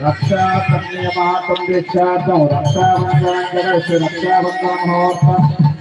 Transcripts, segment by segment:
రక్షా కన్యమాతం దీక్షార్థం రక్షాబంధనం రక్షాబంధన మహోత్సవం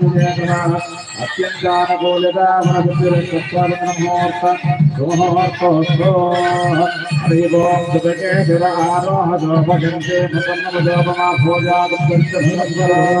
విజయగ్రహ అత్యంతానుకూలితాబలబుద్ధిరస్తో రక్షాత్యం ధర్మరక్షావరణం కలిసే రక్షాసూత్రబంధకర్ష నమః నమస్కారాన్ని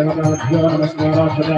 మేళాపంట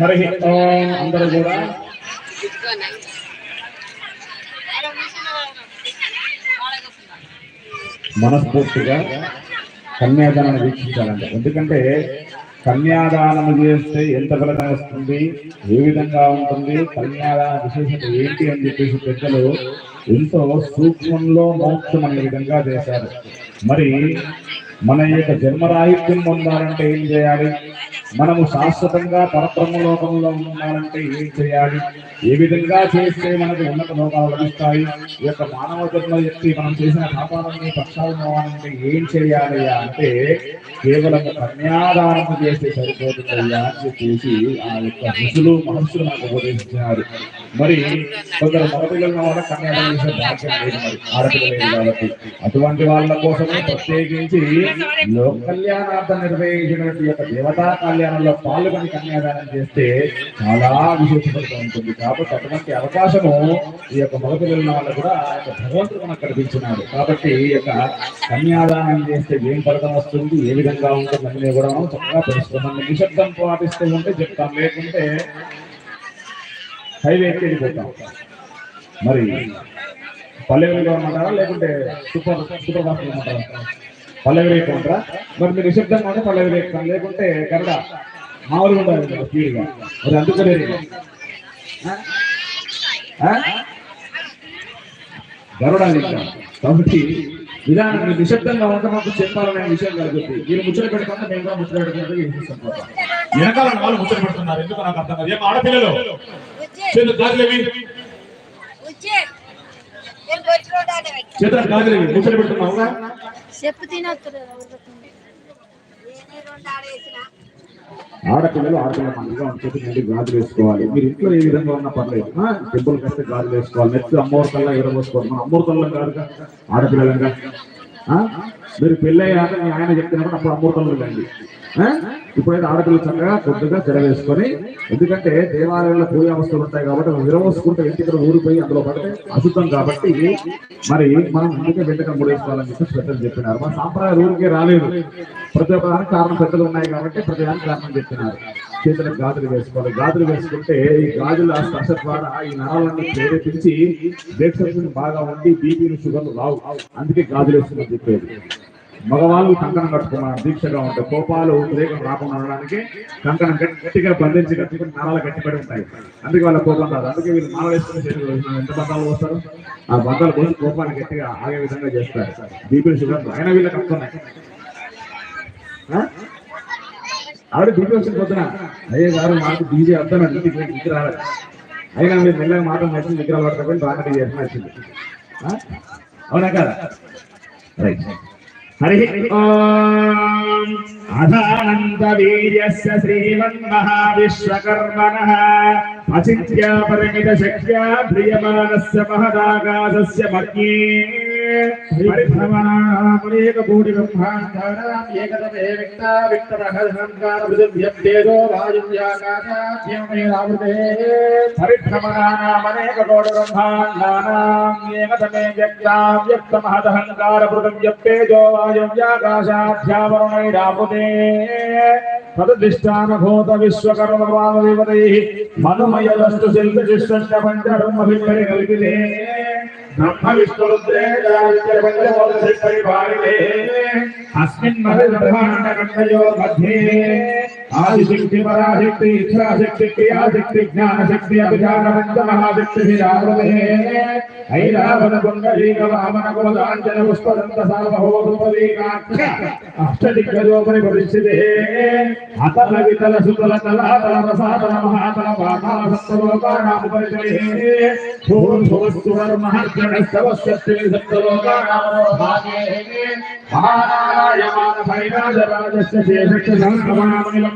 హరి ఓం అందరూ కూడా. మనస్ఫూర్తిగా కన్యాదానాన్ని వీక్షించాలంట. ఎందుకంటే కన్యాదానం చేస్తే ఎంత ఫలితం వస్తుంది? ఏ విధంగా ఉంటుంది? కన్యాదాన విశేషత ఏంటి అని చెప్పేసి పెద్దలు ఎంతో సూక్ష్మంలో మోక్షం అనే విధంగా చేశారు. మరి మన యొక్క జన్మరాహిత్యం పొందాలంటే ఏం చేయాలి? మనము శాశ్వతంగా పరబ్రహ్మ లోకంలో ఉండాలంటే ఏం చేయాలి? ఏ విధంగా చేస్తే మనకు ఉన్నత లోకాలు లభిస్తాయి? ఈ యొక్క మానవ జన్మ ఎత్తి మనం చేసిన పాపాలని పక్షాలు పోవాలంటే ఏం చేయాలి అంటే కేవలం కన్యాదానం చేస్తే సరిపోతుందయ్యా అని చెప్పేసి ఆ యొక్క ఋషులు మహర్షులు మనకు ఉపదేశించినారు మరి కొందరు మగపిల్లల వల్ల కన్యాదానం చేసే భాగ్యం లేదు మరి. కాబట్టి. అటువంటి వాళ్ళ కోసమే ప్రత్యేకించి లోక కళ్యాణార్థం నిర్వహించినటువంటి యొక్క దేవతా కళ్యాణంలో పాల్గొని కన్యాదానం చేస్తే చాలా విశేషపడుతూ ఉంటుంది. కాబట్టి అటువంటి అవకాశము ఈ యొక్క మరుపులు ఉన్న వాళ్ళు కూడా ఆ యొక్క భగవంతుడు మనకు కల్పించినాడు. కాబట్టి ఈ యొక్క కన్యాదానం చేస్తే ఏం ఫలితం వస్తుంది? ఏ విధంగా ఉంటుంది అన్నీ కూడా మనం చక్కగా తెలుసుకున్నాం నిశ్శబ్దం పాటిస్తూ ఉంటే చెప్తాం. లేకుంటే హైవే ఎక్కి వెళ్ళిపోతాం మరి పల్లెవెలిగా ఉంటారా? లేకుంటే సూపర్ సూపర్ ఫాస్ట్ ఉంటారా? పల్లెవెలి ఎక్కుంటారా మరి మీరు నిశ్శబ్దంగా ఉంటే పల్లెవెలి ఎక్కుతాం లేకుంటే గరుడ మామూలుగా ఉండాలి కదా స్పీడ్గా. మరి అందుకోలేదు గరుడ కాబట్టి విధానం మీరు నిశ్శబ్దంగా ఉంటే మాకు చెప్పాలనే విషయం కాబట్టి మీరు ముచ్చట పెట్టుకుంటే మేము కూడా ముచ్చట పెట్టుకుంటే వెనకాల వాళ్ళు ముచ్చట పెడుతున్నారు. ఎందుకు నాకు అర్థం కాదు. ఏం ఆడపిల్లలు. చేతులు గాజులేవి చేతులు గాజులేవి ముచ్చట పెడుతున్నావుగా చెప్పు తినొద్దు ఆడపిల్లలు ఆడపిల్లలు మంచిగా నుండి గాజులు వేసుకోవాలి. మీరు ఇంట్లో ఏ విధంగా ఉన్నా పర్లేదు. టెంపుల్ కస్తే గాజులు వేసుకోవాలి. నెక్స్ట్ అమ్మవారి కల్లా ఎగరబోసుకోవాలి మన అమ్మవారి కల్లా కాదుగా ఆడపిల్లలంగా? మీరు పెళ్ళయ్యాక మీ ఆయన చెప్తున్నప్పుడు అప్పుడు అమ్మవారి వెళ్ళండి ఇప్పుడైతే ఆడపిల్లలు చక్కగా కొద్దిగా తెరవేసుకొని ఎందుకంటే దేవాలయంలో పూజా వస్తువులు ఉంటాయి కాబట్టి విరవసుకుంటే ఇంటి ఇంటికి ఊరిపోయి అందులో పడితే అశుద్ధం కాబట్టి మరి మనం అందుకే వెంటనే ముడేసుకోవాలని చెప్పి పెద్దలు చెప్పినారు. మన సాంప్రదాయ ఊరికే రాలేదు. ప్రతి ఒక్కదానికి కారణం పెద్దలు ఉన్నాయి కాబట్టి ప్రతి దానికి కారణం చెప్పినారు. చేతులకు గాజులు వేసుకోవాలి. గాజులు వేసుకుంటే ఈ గాజుల స్పర్శ ద్వారా ఈ నరాలన్నీ ప్రేరేపించి బ్లడ్ సర్క్యులేషన్ బాగా ఉండి బీపీలు షుగర్లు రావు. అందుకే గాజులు వేసుకుని చెప్పేది. మగవాళ్ళు కంకణం కట్టుకున్నారు దీక్షగా ఉంటాయి కోపాలు ఉద్రేకం రాకుండా ఉండడానికి కంకణం గట్టిగా బంధించి కట్టుకుని నరాలు గట్టిపడి ఉంటాయి. అందుకే వాళ్ళ కోపం రాదు. అందుకే వీళ్ళు మాల వేసుకుని ఎంత బంధాలు వస్తారు ఆ బంధాలు కోసం కోపాన్ని గట్టిగా ఆగే విధంగా చేస్తారు. బీపీలు షుగర్ అయినా వీళ్ళకి వస్తున్నాయి ఆవిడ బీపీ వచ్చిన పొద్దున. అయ్యే గారు మాకు డీజే వద్దాను ఇంటికి ఇంటికి రాలేదు అయినా మీరు మెల్లగా మాట నచ్చింది విగ్రహాలు పడతామని బాగా చేసిన నచ్చింది అవునా కదా? రైట్ హరి ఓం అధానంద వీర్యస్య శ్రీమన్మహావిశ్వకర్మణః అచింత్య పరిమిత శక్త్యా ప్రియమానస్య మహదాకాశస్య మధ్యే పరిభ్రమణామనేక కోటి బ్రహ్మాండానాం ఏకదమే విక్తా విక్తమహంకార పృథివ్యప్యేదో వాయువ్యాకాశాద్యమేనావృతే పరిభ్రమణానామనేక కోటి బ్రహ్మాండానాం ఏకదమే వ్యక్తాం వ్యక్తమహదహంకార పృథివ్యప్యేదో బ్రహ్మ విష్ణురుద్రే అస్మిన్ మహిళ కంఠయో మధ్యే ఆదిశక్తి పరాశక్తి ఇచ్ఛాశక్తి క్రియాశక్తి జ్ఞానశక్తి అభిచార పంచమహాశక్తి విరావృతే ఐరావణ పుండరీక వామన కులదాంజన పుష్పదంత సార్వభౌమోపదీకాక్ష అష్టదిగ్గజోపరి భవిష్యతే అతల వితల సుతల తలాతల మహాతల పాతాల సప్తలోకానామో భాగే శేషక్ష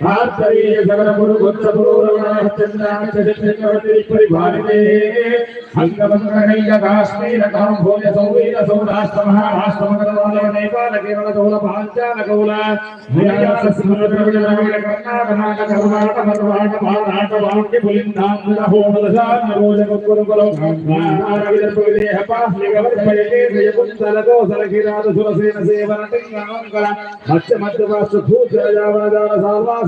తదంతర బృహత్తైరూపవైరాజ శాస్త్రవైర సామో కాశ్మీర కం సౌవీర సౌరాష్ట్ర నేపాల కేరళ కౌల పాంచాల కౌల సేవన మధ్య రాష్ట్ర సాల్వాస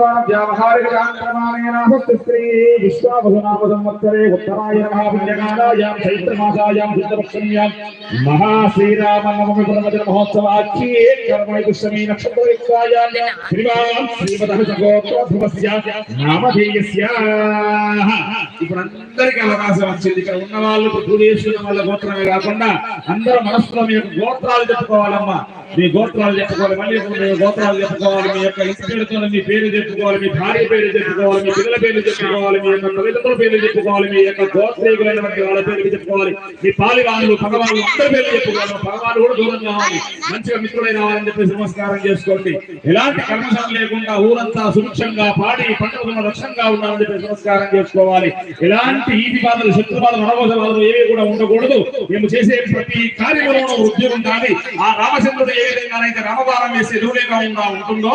మనాసరస్వతి కృష్ణయే విశ్వావసునామ సంవత్సరే మహాపుణ్యకాలాయాం చైత్రమాసాయాం శుద్ధపక్షమ్యాం మహోత్సవాఖ్యే కర్మణి పుష్యమీ నక్షత్రయుక్తాయాం శ్రీమాన్ శ్రీమదః ఇప్పుడు అందరికీ అవకాశం వచ్చింది. ఇక్కడ ఉన్న వాళ్ళు పృథ్వీశ్వరం వాళ్ళ గోత్రమే కాకుండా అందరూ మనస్సులో మీ యొక్క గోత్రాలు చెప్పుకోవాలమ్మా. మీ గోత్రాలు చెప్పుకోవాలి మళ్ళీ మీ గోత్రాలు చెప్పుకోవాలి. మీ యొక్క ఇంటి మీ పేరు చెప్పుకోవాలి మీ భార్య పేర్లు చెప్పుకోవాలి మీ పిల్లల పేర్లు చెప్పుకోవాలి మీ యొక్క తల్లిదండ్రుల పేర్లు చెప్పుకోవాలి మీ యొక్క గోత్రీకులైనటువంటి వాళ్ళ పేర్లు చెప్పుకోవాలి. మీ పాలివాళ్ళు భగవాన్లు అందరి పేర్లు చెప్పుకోవాలి. భగవాన్ కూడా దూరం కావాలి మంచిగా మిత్రుడైన వాళ్ళని చెప్పేసి నమస్కారం చేసుకోండి. ఎలాంటి కర్మశాల లేకుండా ఊరంతా సుభిక్షంగా పాడి పంటల రక్షంగా ఉండాలని చెప్పేసి నమస్కారం చేసుకోవాలి. ఎలాంటి ఈది బాధలు శత్రు బాధలు అనవసర బాధలు ఏవి కూడా ఉండకూడదు. మేము చేసే ప్రతి కార్యక్రమంలో ఉద్యోగం కానీ ఆ రామచంద్రుడు ఏ విధంగానైతే రామభారం వేసే దూరేగా ఉందా ఉంటుందో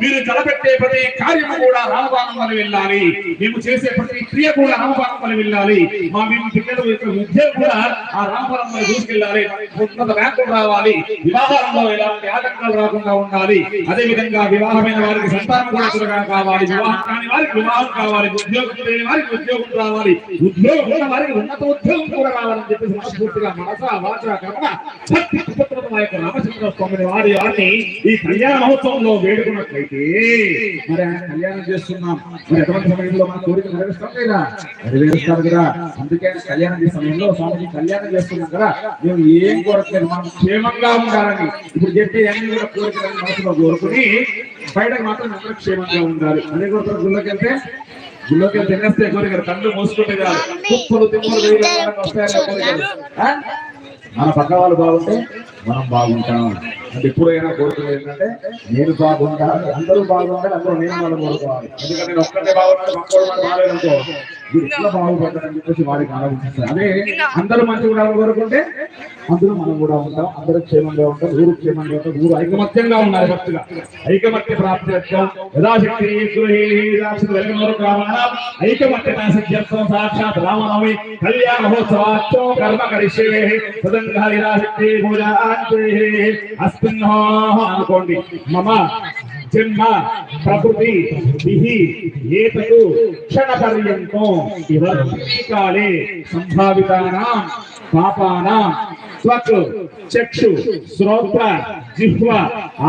మీరు తలపెట్టే ప్రతి కార్యము కూడా రామబాణం వల్ల వెళ్ళాలి. మేము చేసే ప్రతి క్రియ కూడా రామబాణం వల్ల వెళ్ళాలి. మా మేము పిల్లల యొక్క విద్య కూడా ఆ రామబాణం వల్ల దూసుకెళ్ళాలి ఉన్నత ర్యాంకులు రావాలి. వివాహాలలో ఎలాంటి ఆటంకాలు రాకుండా ఉండాలి. అదే విధంగా వివాహమైన వారికి సంతానం కూడా కావాలి. వివాహం కాని వారికి వివాహం కావాలి. ఉద్యోగం లేని వారికి ఉద్యోగం రావాలి. ఉద్యోగం ఉన్న వారికి ఉన్నత ఉద్యోగం కూడా రావాలని చెప్పేసి మనస్ఫూర్తిగా మనస వాచ కర్మ మా యొక్క రామచంద్ర స్వామిని వారి వారిని ఈ కళ్యాణ మహోత్సవంలో వేడుకున్నట్లయితే మరి ఆయన కళ్యాణం చేస్తున్నాం. మరి ఎటువంటి సమయంలో మన కోరిక నెరవేరుస్తాం లేదా నెరవేరుస్తారు కదా. అందుకే కళ్యాణం చేసే సమయంలో స్వామికి కళ్యాణం చేస్తున్నాం కదా. మేము ఏం కోరట్లేదు. మనం క్షేమంగా ఉండాలని. ఇప్పుడు చెప్పి అన్ని కూడా కోరికలను మనసులో కోరుకుని బయటకు మాత్రం అందరూ క్షేమంగా ఉండాలి. అదే కోరుతారు గుళ్ళకి వెళ్తే గుళ్ళకి తినేస్తే కోరికలు. కళ్ళు మూసుకుంటే చాలు. కుప్పలు వేయడం వస్తాయని కోరికలు ఆ? మన పక్క వాళ్ళు బాగుంటే మనం బాగుంటాం. అంటే ఎప్పుడైనా కోరుకునేది ఏంటంటే నేను బాగుంటాను అందరూ బాగుండాలి అందరూ నేను వాళ్ళు కోరుకోవాలి. ఎందుకంటే నేను ఒక్కటే బాగున్నాను బాగాలేదనుకో. ఎట్లా బాగుపడ్డాడని చెప్పేసి వాడికి ఆలోచిస్తారు. అదే అందరూ మంచిగా ఉండాలని కోరుకుంటే అందరూ మనం కూడా ఉంటాం అందరూ క్షేమంగా ఉంటాం ఊరు క్షేమంగా ఉంటాం ఊరు ఐకమత్యంగా ఉండాలి భక్తిగా ఐకమత్య ప్రాప్తి యథాశక్తి గృహీరాక్షి వెలుగునోరు కావాలా ఐకమత్య సిద్ధ్యర్థం సాక్షాత్ రామనవమి. కళ్యాణ మహోత్సవాచ్చో కర్మ కరిష్యే. సదంగా నిరాశక్తి పూజాంతే అస్మిన్నో అనుకోండి. మమ జన్మ ప్రకృతి విహి ఏతకు క్షణ పర్యంతం ఇవన్నీ కాలే సంభావితానాం పాపానాం త్వక్ చక్షు శ్రోత్ర జిహ్వ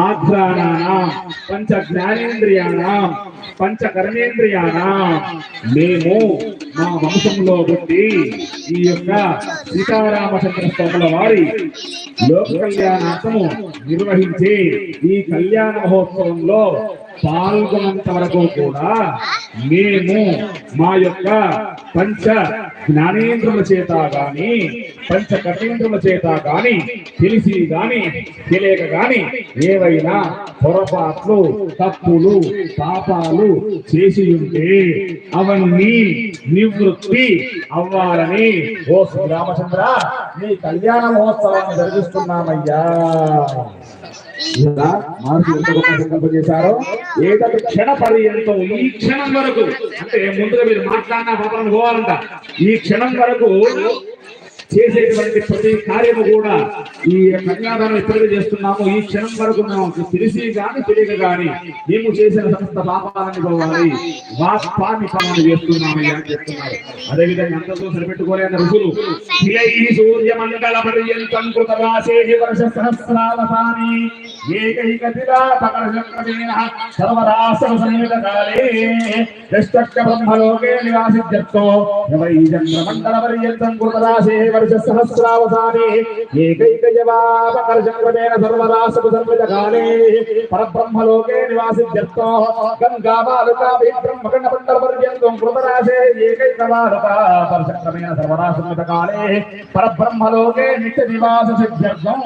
ఆఘ్రాణానాం పంచ జ్ఞానేంద్రియాణం పంచ కర్మేంద్రియాణం మేము మా వంశంలో పుట్టి ఈ యొక్క సీతారామచంద్ర స్వాముల వారి లోక కళ్యాణార్థము నిర్వహించి ఈ కళ్యాణ మహోత్సవంలో పాల్గొనంత వరకు కూడా మేము మా యొక్క పంచ జ్ఞానేంద్రుల చేత గాని పంచ కర్మేంద్రుల చేత గాని తెలిసి గాని తెలియక గాని ఏవైనా పొరపాట్లు తప్పులు పాపాలు చేసి ఉంటే అవన్నీ నివృత్తి అవ్వాలని ఓ శ్రీరామచంద్ర నీ కళ్యాణ మహోత్సవాన్ని జరిగిస్తున్నామయ్యా. మహర్షి ఎంత గొప్ప సంకల్పం చేశారో ఏదైతే క్షణ పర్యంతం ఈ క్షణం వరకు అంటే ముందుగా మీరు మాట్లాడిన పాపలను పోవాలంట ఈ క్షణం వరకు చేసేటువంటి ప్రతి కార్యము కూడా ఈ కన్యాదానం ఎప్పుడైతే చేస్తున్నామో ఈ క్షణం వరకు మేము తెలిసి కానీ తెలియక గాని మేము చేసిన సమస్త పాపాలని పోవాలి. వాస్తాన్ని పాలన చేస్తున్నామని అని చెప్తున్నారు. అదేవిధంగా అందరితో సరిపెట్టుకోలేని ఋషులు శిలై సూర్య మండల పర్యంతం కృత రాసే వర్ష సహస్రావసాని ఏకైక దిలాపకర్షక్రమేణ సర్వరాసవ సమేత కాలే యష్టక్క బ్రహ్మలోకే నివాసిత్యర్థో వై చంద్రమండల పర్యంతం కృత రాసే వర్ష సహస్రావసానే ఏకైక జవాపకర్షక్రమేణ సర్వరాసవ సమేత పరబ్రహ్మలోకే నివాసిత్యర్థో గంగా బ్రహ్మకండ మండల పర్యంతం కృత రాసే పరబ్రహ్మలోకే నిత్య నివాస సిద్ధ్యర్థం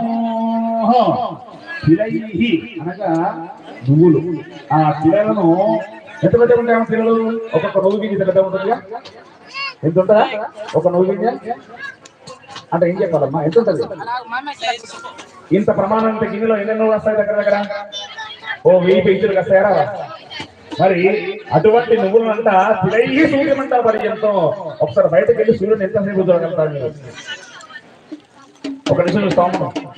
అనగా నువ్వులు. ఆ శిలను ఎంత పెద్ద ఉంటాయి పిల్లలు ఒక్కొక్క నువ్వు గింజ ఎంత పెద్ద ఉంటుందిగా. ఎంత ఉంటుందా? ఒక నువ్వు గింజ అంటే ఏం చెప్పాలమ్మా? ఎంత ఉంటుంది? ఇంత ప్రమాణం ఇంత గిన్నెలో ఎన్నెన్నో వస్తాయి దగ్గర దగ్గర? ఓ వెయ్యి పేజీలు వస్తాయరా మరి అటువంటి నువ్వులంతా తిరగి మరి ఎంతో. ఒకసారి బయటకు వెళ్ళి సూర్యుడు ఎంతసేపు చూడగలుగుతారు మీరు ఒక నిమిషం చూస్తాము ఆ?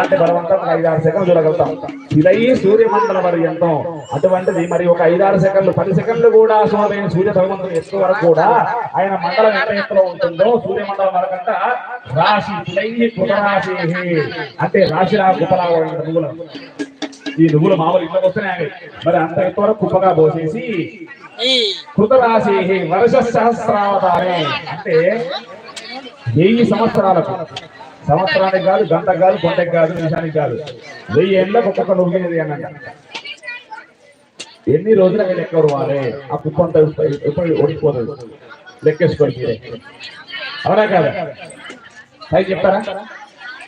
అంటే బలవంతం ఒక ఐదారు సెకండ్లు చూడగలుగుతాం. ఇదయ్యి సూర్యమండల పర్యంతం. అటువంటిది మరి ఒక ఐదారు సెకండ్లు పది సెకండ్లు కూడా సూర్య సూర్య భగవంతుడు ఎత్తు వరకు కూడా ఆయన మండలం ఎంత ఎత్తులో ఉంటుందో సూర్యమండలం వరకంట రాశి ఇదయ్యి అంటే రాశిరా కుపలా నువ్వులు. ఈ నువ్వులు మామూలు ఇంట్లోకి వస్తున్నాయి. మరి అంత ఎత్తు వరకు కుప్పగా పోసేసి కృతరాశి వర్ష సహస్రావతారే. అంటే వెయ్యి సంవత్సరాలకు సంవత్సరానికి కాదు గంట కాదు కొంటకి కాదు నిమిషానికి కాదు. వెయ్యి ఏళ్ళకు ఒక్కొక్క అని అంట. ఎన్ని రోజులకి లెక్క వాలి ఆ కుప్ప అంతా ఎప్పుడు ఓడిపోతుంది లెక్కేసుకోండి మీరే. అవునా కాదా? పైకి చెప్తారా?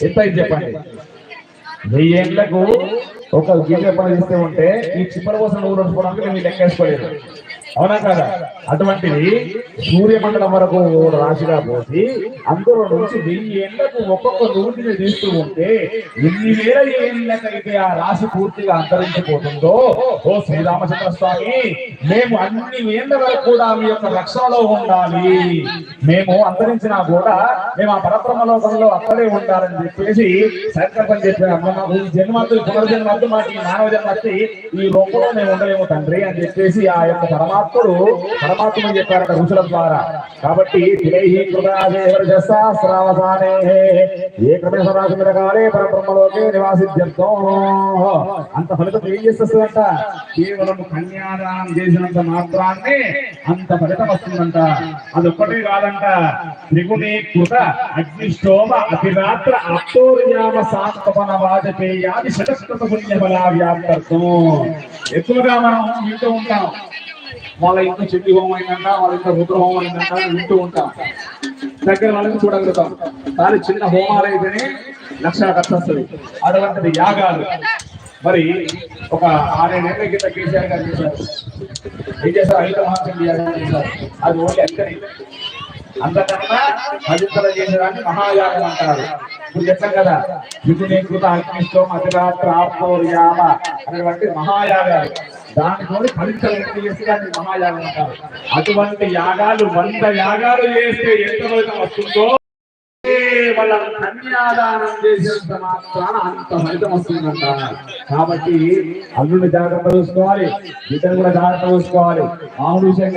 ఎంత అయింది చెప్పండి? వెయ్యి ఏళ్ళకు ఒక గిన్నె పని చేస్తే ఉంటే ఈ చిప్పల కోసం నువ్వు నడుచుకోవడానికి మేము లెక్కేసుకోలేదు. అవునా కదా? అటువంటిది సూర్యమండలం వరకు రాశిగా పోసి అందులో నుంచి వెయ్యి ఏళ్ళకు ఒక్కొక్క నూటిని తీస్తూ ఉంటే ఎన్ని వేల ఏళ్ళకైతే ఆ రాశి పూర్తిగా అంతరించిపోతుందో ఓ శ్రీరామచంద్ర స్వామి మేము అన్ని వేళ్ళ వరకు కూడా మీ యొక్క రక్షణలో ఉండాలి. మేము అంతరించినా కూడా మేము ఆ పరబ్రహ్మ లోకంలో అక్కడే ఉండాలని చెప్పేసి సంకల్పం చెప్పారు అమ్మ మాకు ఈ మాకు మానవ జన్మత్తి ఈ లోకంలో మేము ఉండలేము తండ్రి అని చెప్పేసి ఆ యొక్క భక్తుడు పరమాత్మ చెప్పారట ఋషుల ద్వారా. కాబట్టి తిరైహి కృతాదేవరజస్సాస్రావసానే ఏ క్రమేశ్వరాశి కాలే పరబ్రహ్మలోకే నివాసిత్యర్థం అంత ఫలితం ఏం చేస్తుందంట? కేవలం కన్యాదానం చేసినంత మాత్రాన్ని అంత ఫలితం వస్తుందంట. అదొక్కటే కాదంట. త్రిగుణీకృత అగ్నిష్టోమ అతిరాత్ర అప్తోర్యామ సాంతపన వాజపేయాది శతకృత పుణ్యబలా బలావ్యాప్తర్థం ఎక్కువగా మనం వింటూ ఉంటాం. వాళ్ళ ఇంట్లో చెట్టు హోమం అయిందంట వాళ్ళ ఇంట్లో రుద్ర హోమం అయిందంట వింటూ ఉంటాం. దగ్గర వాళ్ళని చూడగలుగుతాం. కానీ చిన్న హోమాలు అయితేనే లక్ష ఖర్చు వస్తుంది అటువంటిది యాగాలు. మరి ఒక ఆరేడేళ్ళ కింద కేసీఆర్ గారు చేశారు. ఏం చేశారు? ఐదు మహాచండి చేశారు. అది ఓన్లీ అక్కడే. అంతకన్నా పవిత్ర చేసేదాన్ని మహాయాగం అంటారు. ఇప్పుడు చెప్పాం కదా విధుని కృత అగ్నిష్టం అతిరాత్ర ఆప్తోర్యామ అనేటువంటి మహాయాగాలు. దాంట్లో పవిత్ర చేసేదాన్ని మహాయాగం అంటారు అటువంటి యాగాలు వంద యాగాలు చేస్తే ఎంత ఫలితం వస్తుందో కేవలం కన్యాదానం చేసేంత మాత్రాన అంత ఫలితం వస్తుందంట. కాబట్టి అల్లుని జాగ్రత్త చూసుకోవాలి ఇతను కూడా జాగ్రత్త చూసుకోవాలి. మామూలు విషయం